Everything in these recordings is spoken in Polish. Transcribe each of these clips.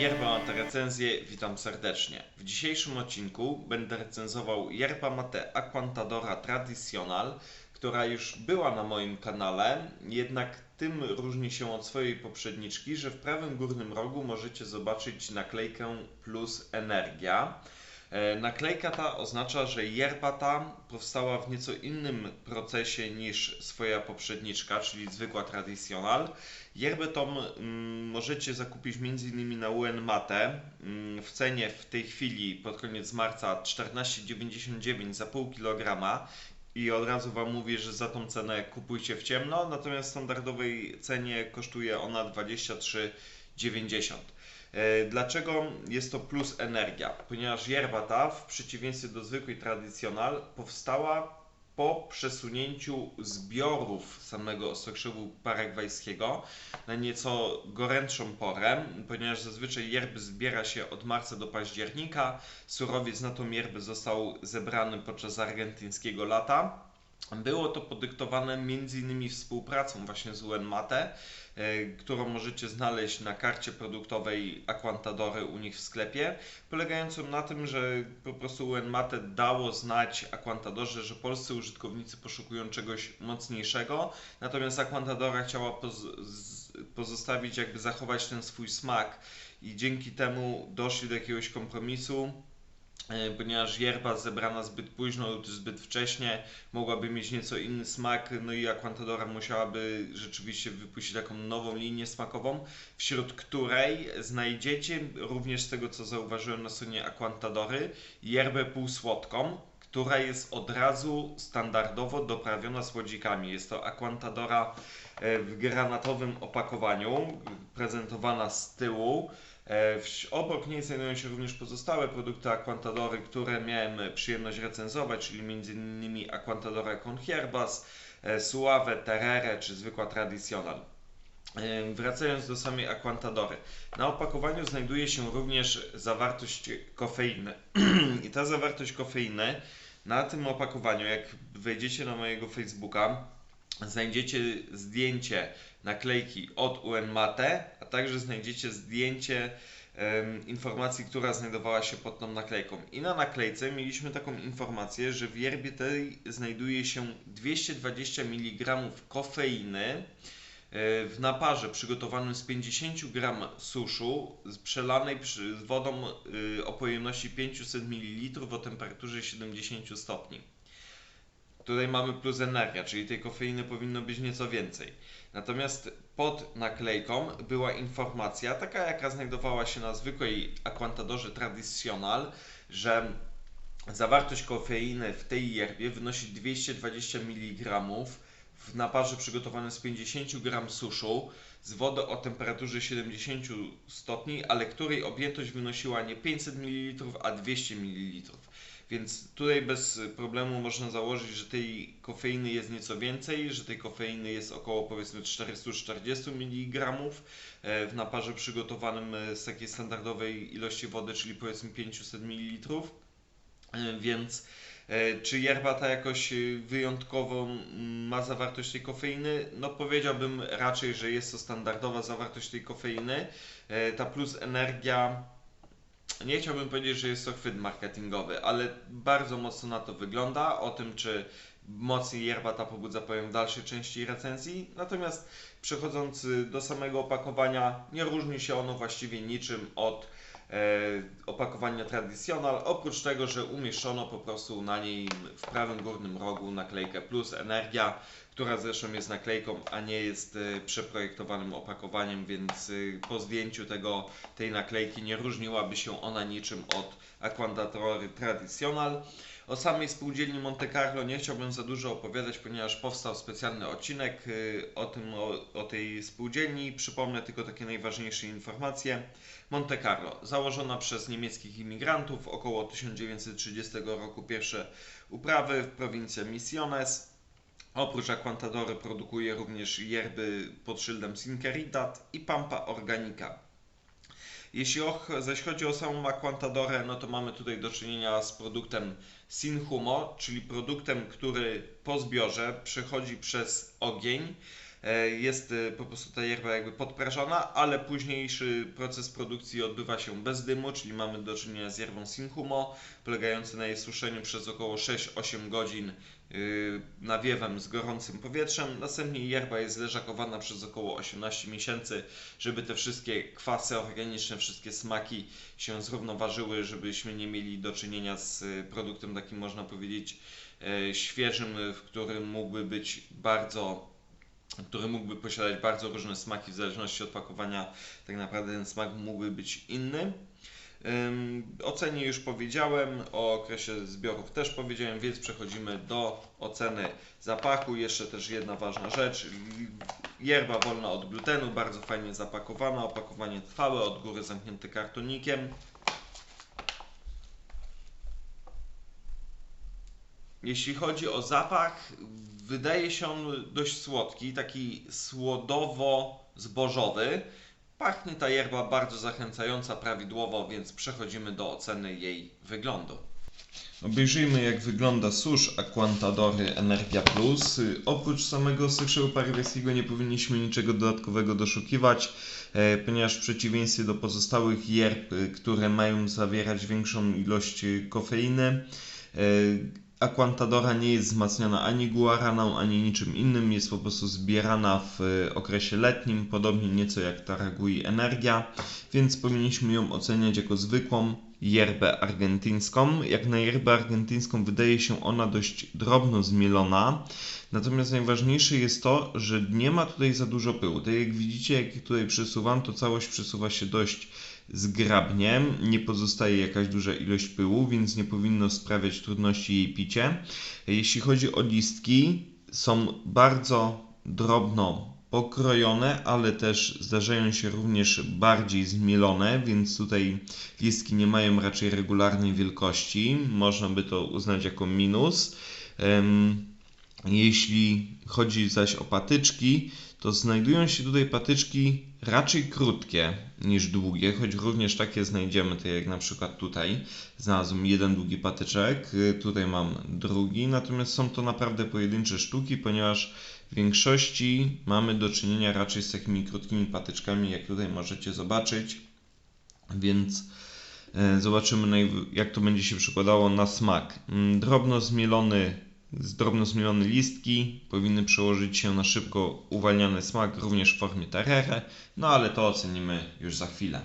Yerba Mate recenzję, witam serdecznie. W dzisiejszym odcinku będę recenzował Yerba Mate Aquantadora Tradicional, która już była na moim kanale, jednak tym różni się od swojej poprzedniczki, że w prawym górnym rogu możecie zobaczyć naklejkę plus energia. E, Naklejka ta oznacza, że yerba ta powstała w nieco innym procesie niż swoja poprzedniczka, czyli zwykła tradicional. Yerbę tą mm, możecie zakupić m.in. na UN Mate mm, w cenie w tej chwili pod koniec marca 14,99 za pół kilograma. I od razu Wam mówię, że za tą cenę kupujcie w ciemno, natomiast w standardowej cenie kosztuje ona 23,90. E, Dlaczego jest to plus energia? Ponieważ yerba ta, w przeciwieństwie do zwykłej tradicjonal, powstała po przesunięciu zbiorów samego sokrzewu paragwajskiego na nieco gorętszą porę, ponieważ zazwyczaj yerby zbiera się od marca do października. Surowiec na tą yerbę został zebrany podczas argentyńskiego lata. Było to podyktowane m.in. współpracą właśnie z UN Mate, e, którą możecie znaleźć na karcie produktowej Aquantadory u nich w sklepie, polegającą na tym, że po prostu UN Mate dało znać Aquantadorze, że polscy użytkownicy poszukują czegoś mocniejszego, natomiast Aquantadora chciała poz- pozostawić, jakby zachować ten swój smak i dzięki temu doszli do jakiegoś kompromisu, ponieważ yerba zebrana zbyt późno lub zbyt wcześnie mogłaby mieć nieco inny smak, no i Aquantadora musiałaby rzeczywiście wypuścić taką nową linię smakową, wśród której znajdziecie również z tego co zauważyłem na stronie Aquantadory, yerbę półsłodką, która jest od razu standardowo doprawiona słodzikami. Jest to Aquantadora e, w granatowym opakowaniu, prezentowana z tyłu. E, Obok niej znajdują się również pozostałe produkty Aquantadory, które miałem przyjemność recenzować, czyli m.in. Aquantadora con hierbas, e, Suave, Terere czy zwykła Tradicional. E, Wracając do samej Aquantadory. Na opakowaniu znajduje się również zawartość kofeiny. I ta zawartość kofeiny na tym opakowaniu, jak wejdziecie na mojego Facebooka, znajdziecie zdjęcie naklejki od UN Mate, a także znajdziecie zdjęcie informacji, która znajdowała się pod tą naklejką. I na naklejce mieliśmy taką informację, że w yerbie tej znajduje się 220 mg kofeiny e, w naparze przygotowanym z 50 g suszu przelanej z wodą y, o pojemności 500 ml o temperaturze 70 stopni. Tutaj mamy plus energia, czyli tej kofeiny powinno być nieco więcej. Natomiast pod naklejką była informacja, taka jaka znajdowała się na zwykłej Aquantadorze Tradicional, że zawartość kofeiny w tej yerbie wynosi 220 mg w naparze przygotowanym z 50 g suszu z wody o temperaturze 70 stopni, ale której objętość wynosiła nie 500 ml, a 200 ml. Więc tutaj bez problemu można założyć, że tej kofeiny jest nieco więcej, że tej kofeiny jest około powiedzmy 440 mg e, w naparze przygotowanym e, z takiej standardowej ilości wody, czyli powiedzmy 500 ml. E, Więc czy yerba ta jakoś wyjątkową mm, ma zawartość tej kofeiny? No powiedziałbym raczej, że jest to standardowa zawartość tej kofeiny. Ta plus energia, nie chciałbym powiedzieć, że jest to chwyt marketingowy, ale bardzo mocno na to wygląda. O tym, czy mocniej yerba ta pobudza, powiem w dalszej części recenzji. Natomiast przechodząc do samego opakowania, nie różni się ono właściwie niczym od opakowania Traditional, oprócz tego, że umieszczono po prostu na niej w prawym górnym rogu naklejkę plus energia, która zresztą jest naklejką, a nie jest e, przeprojektowanym opakowaniem, więc e, po zdjęciu tego, tej naklejki nie różniłaby się ona niczym od Aquantatory Traditional. O samej spółdzielni Monte Carlo nie chciałbym za dużo opowiadać, ponieważ powstał specjalny odcinek y, o tym, o, o tej spółdzielni. Przypomnę tylko takie najważniejsze informacje. Monte Carlo, założona przez niemieckich imigrantów, około 1930 roku pierwsze uprawy w prowincji Misiones. Oprócz Aquantadory produkuje również yerby pod szyldem Sinceritat i Pampa Organica. Jeśli och, zaś chodzi o samą Aquantadorę, no to mamy tutaj do czynienia z produktem Sinhumo, czyli produktem, który po zbiorze przechodzi przez ogień Jest e, po prostu ta yerba jakby podprażona, ale późniejszy proces produkcji odbywa się bez dymu, czyli mamy do czynienia z yerbą Sinhumo, polegający na jej suszeniu przez około 6-8 godzin yy, nawiewem z gorącym powietrzem. Następnie yerba jest leżakowana przez około 18 miesięcy, żeby te wszystkie kwasy organiczne, wszystkie smaki się zrównoważyły, żebyśmy nie mieli do czynienia z produktem takim można powiedzieć e, świeżym, w którym mógłby być bardzo który mógłby posiadać bardzo różne smaki w zależności od pakowania. Tak naprawdę ten smak mógłby być inny. O już powiedziałem, o okresie zbiorów też powiedziałem, więc przechodzimy do oceny zapachu. Jeszcze też jedna ważna rzecz. Yerba wolna od glutenu, bardzo fajnie zapakowana, opakowanie trwałe, od góry zamknięte kartonikiem. Jeśli chodzi o zapach, wydaje się on dość słodki, taki słodowo-zbożowy. Pachnie ta yerba bardzo zachęcająca prawidłowo, więc przechodzimy do oceny jej wyglądu. Obejrzyjmy jak wygląda susz Aquantadory Energia Plus. Oprócz samego sykszeru parywieskiego nie powinniśmy niczego dodatkowego doszukiwać, e, ponieważ w przeciwieństwie do pozostałych yerb, y, które mają zawierać większą ilość kofeiny, Aquantadora nie jest wzmacniana ani guaraną, ani niczym innym, jest po prostu zbierana w e, okresie letnim, podobnie nieco jak Taragui Energia, więc powinniśmy ją oceniać jako zwykłą yerbę argentyńską. Jak na yerbę argentyńską wydaje się ona dość drobno zmielona, natomiast najważniejsze jest to, że nie ma tutaj za dużo pyłu. Tak jak widzicie, jak tutaj przesuwam, to całość przesuwa się dość zgrabnie, nie pozostaje jakaś duża ilość pyłu, więc nie powinno sprawiać trudności jej picie. Jeśli chodzi o listki, są bardzo drobno pokrojone, ale też zdarzają się również bardziej zmielone, więc tutaj listki nie mają raczej regularnej wielkości. Można by to uznać jako minus. Em, Jeśli chodzi zaś o patyczki, to znajdują się tutaj patyczki raczej krótkie niż długie, choć również takie znajdziemy, tak jak na przykład tutaj. Znalazłem jeden długi patyczek, y, tutaj mam drugi, natomiast są to naprawdę pojedyncze sztuki, ponieważ w większości mamy do czynienia raczej z takimi krótkimi patyczkami, jak tutaj możecie zobaczyć, więc e, zobaczymy jak to będzie się przekładało na smak. Mm, Drobno zmielony z drobno zmielone listki powinny przełożyć się na szybko uwalniany smak również w formie terere, no ale to ocenimy już za chwilę.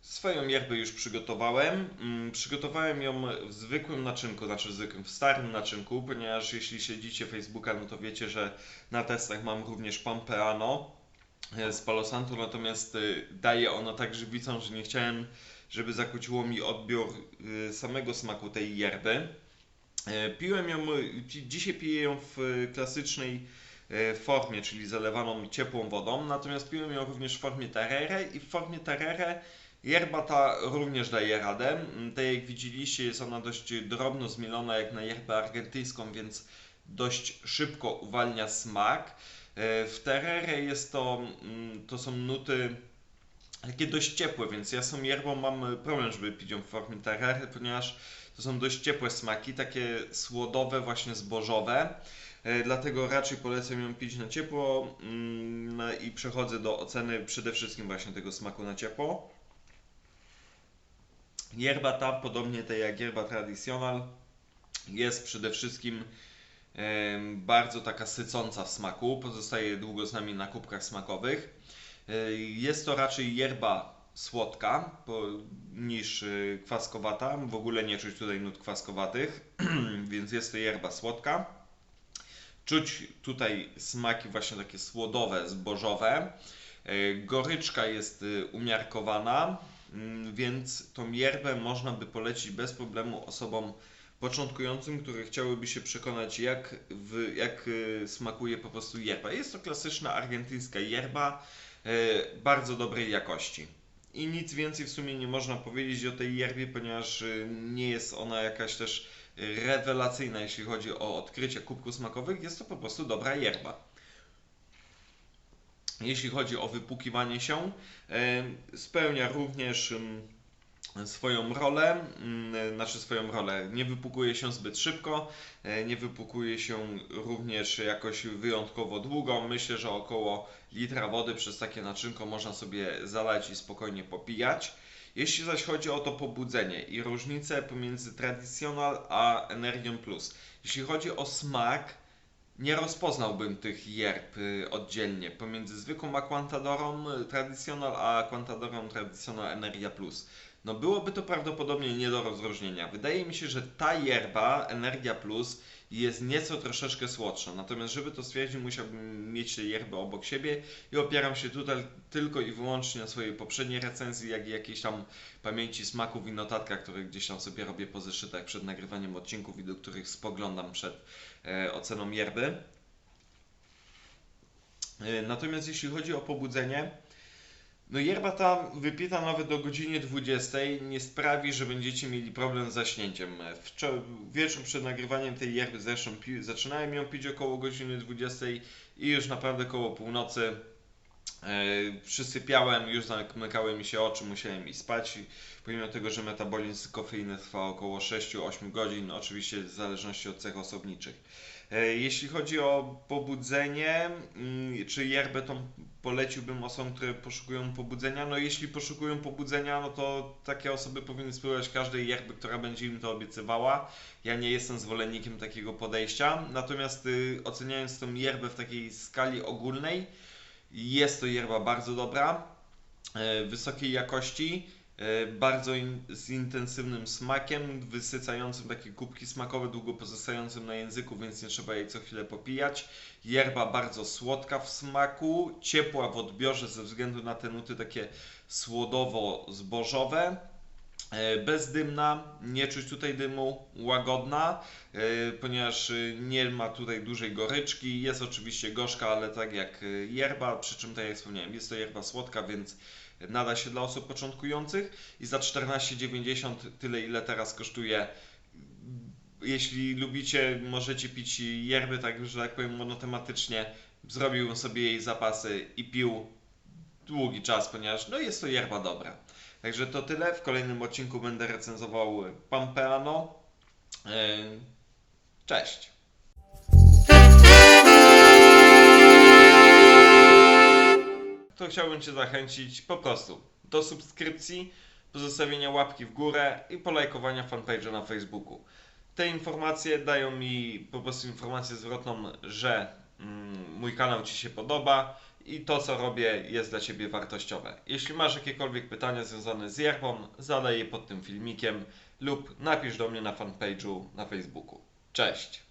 Swoją yerbę już przygotowałem. Mm, Przygotowałem ją w zwykłym naczynku, znaczy w zwykłym, w starym naczynku, ponieważ jeśli śledzicie Facebooka, no to wiecie, że na testach mam również Pampeano e, z Palo Santo, natomiast y, daje ono tak żywicą, że nie chciałem, żeby zakłóciło mi odbiór y, samego smaku tej yerby. E, Piłem ją, dzi- dzisiaj piję ją w y, klasycznej e, formie, czyli zalewaną ciepłą wodą, natomiast piłem ją również w formie terere i w formie terere yerba ta również daje radę. Mm, Tak jak widzieliście jest ona dość drobno zmielona jak na yerbę argentyńską, więc dość szybko uwalnia smak. E, W terere jest to, mm, to są nuty takie dość ciepłe, więc ja z tą yerbą mam problem, żeby pić ją w formie terere, ponieważ to są dość ciepłe smaki, takie słodowe, właśnie zbożowe. E, Dlatego raczej polecam ją pić na ciepło mm, no i przechodzę do oceny przede wszystkim właśnie tego smaku na ciepło. Yerba ta, podobnie tak jak yerba tradicional, jest przede wszystkim bardzo taka sycąca w smaku, pozostaje długo z nami na kubkach smakowych. E, Jest to raczej yerba słodka niż y, kwaskowata. W ogóle nie czuć tutaj nut kwaskowatych, więc jest to yerba słodka. Czuć tutaj smaki właśnie takie słodowe, zbożowe. E, Goryczka jest y, umiarkowana, mm, więc tą yerbę można by polecić bez problemu osobom początkującym, które chciałyby się przekonać jak, w, jak y, smakuje po prostu yerba. Jest to klasyczna argentyńska yerba, bardzo dobrej jakości. I nic więcej w sumie nie można powiedzieć o tej yerbie, ponieważ y, nie jest ona jakaś też y, rewelacyjna, jeśli chodzi o odkrycie kubków smakowych. Jest to po prostu dobra yerba. Jeśli chodzi o wypłukiwanie się, e, spełnia również swoją rolę, mm, znaczy swoją rolę, nie wypukuje się zbyt szybko, e, nie wypukuje się również jakoś wyjątkowo długo. Myślę, że około litra wody przez takie naczynko można sobie zalać i spokojnie popijać. Jeśli zaś chodzi o to pobudzenie i różnicę pomiędzy Traditional a Energią Plus. Jeśli chodzi o smak, nie rozpoznałbym tych yerb y, oddzielnie pomiędzy zwykłą Aquantadorą y, Traditional a Aquantadorą Traditional Energia Plus. No byłoby to prawdopodobnie nie do rozróżnienia. Wydaje mi się, że ta yerba Energia Plus jest nieco troszeczkę słodsza. Natomiast żeby to stwierdzić, musiałbym mieć te yerby obok siebie i opieram się tutaj tylko i wyłącznie na swojej poprzedniej recenzji, jak i jakiejś tam pamięci smaków i notatkach, które gdzieś tam sobie robię po zeszytach przed nagrywaniem odcinków i do których spoglądam przed e, oceną yerby. E, Natomiast jeśli chodzi o pobudzenie, no yerba ta wypita nawet do godziny 20 nie sprawi, że będziecie mieli problem z zaśnięciem. Wczor- wieczór przed nagrywaniem tej yerby zresztą pi- zaczynałem ją pić około godziny 20 i już naprawdę koło północy e, przysypiałem, już zamykały mi się oczy, musiałem iść spać. I Pomimo tego, że metabolizm kofeiny trwa około 6-8 godzin, oczywiście w zależności od cech osobniczych. E, Jeśli chodzi o pobudzenie, mm, czy yerbę tą poleciłbym osobom, które poszukują pobudzenia? No jeśli poszukują pobudzenia, no to takie osoby powinny spróbować każdej yerby, która będzie im to obiecywała. Ja nie jestem zwolennikiem takiego podejścia, natomiast y, oceniając tą yerbę w takiej skali ogólnej, jest to yerba bardzo dobra, e, wysokiej jakości, bardzo in, z intensywnym smakiem, wysycającym takie kubki smakowe, długo pozostającym na języku, więc nie trzeba jej co chwilę popijać. Yerba bardzo słodka w smaku, ciepła w odbiorze ze względu na te nuty takie słodowo-zbożowe. E, Bezdymna, nie czuć tutaj dymu, łagodna, e, ponieważ e, nie ma tutaj dużej goryczki. Jest oczywiście gorzka, ale tak jak e, yerba, przy czym tak jak wspomniałem, jest to yerba słodka, więc nada się dla osób początkujących. I za 14,90 tyle ile teraz kosztuje. Jeśli lubicie, możecie pić yerby, tak że tak powiem monotematycznie. Zrobił sobie jej zapasy i pił długi czas, ponieważ no jest to yerba dobra. Także to tyle. W kolejnym odcinku będę recenzował Pampeano. E, Cześć. To chciałbym Cię zachęcić po prostu do subskrypcji, pozostawienia łapki w górę i polajkowania fanpage'a na Facebooku. Te informacje dają mi po prostu informację zwrotną, że mm, mój kanał Ci się podoba i to co robię jest dla Ciebie wartościowe. Jeśli masz jakiekolwiek pytania związane z yerbą, zadaj je pod tym filmikiem lub napisz do mnie na fanpage'u na Facebooku. Cześć!